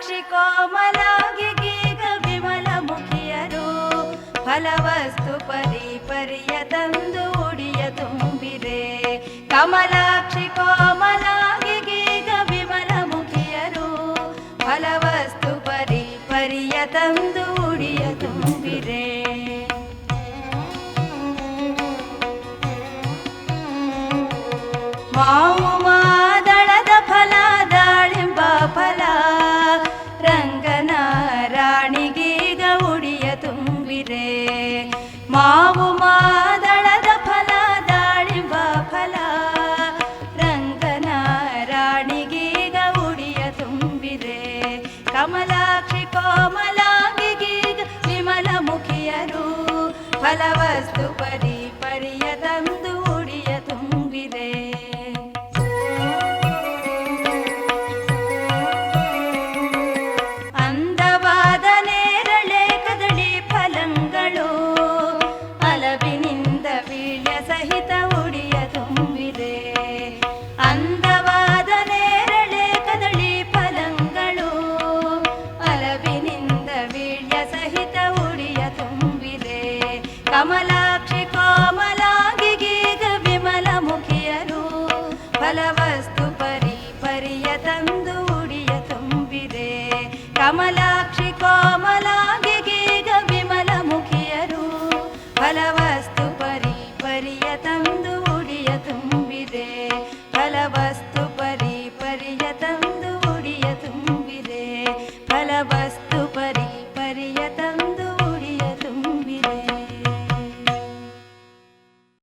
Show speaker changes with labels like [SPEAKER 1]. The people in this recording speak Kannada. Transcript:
[SPEAKER 1] साक्षि कोमलागि गीग विमलमुखियरु फलवस्तु परिपर्य तन्दु उडिय तुम्बिरे कमलाक्षि कोमलागि गीग विमलमुखियरु फलवस्तु परिपर्य तन्दु उडिय तुम्बिरे मामु ಕಮಲಾಕ್ಷಿ ಕೋಮಲಾಂಗಿಗೀಗ ವಿಮಲ ಮುಖಿಯರು ಫಲವಸ್ತು ಪರಿ ಪರಿಯ ತಂದು ಉಡಿಯ ತುಂಬಿದೆ. ಅಂದವಾದ ನೇರಳೆ ಕದಳಿ ಫಲಂಗಳು ಅಲವಿನಿಂದ ವೀಳ್ಯ ಸಹಿತ ಉಡಿಯ ತುಂಬಿದೆ. ಅಂದವಾದ ಕಮಲಾಕ್ಷಿ ಕೋಮಲಾಂಗಿಗೀಗ ವಿಮಲ ಮುಖಿಯರು, ಫಲವಸ್ತು ಪರಿ ಪರಿಯ ತಂದು ಉಡಿಯ ತುಂಬಿದೆ. ಕಮಲಾಕ್ಷಿ ಕೋಮಲಾಂಗಿಗೀಗ ವಿಮಲ ಮುಖಿಯರು, ಫಲವಸ್ತು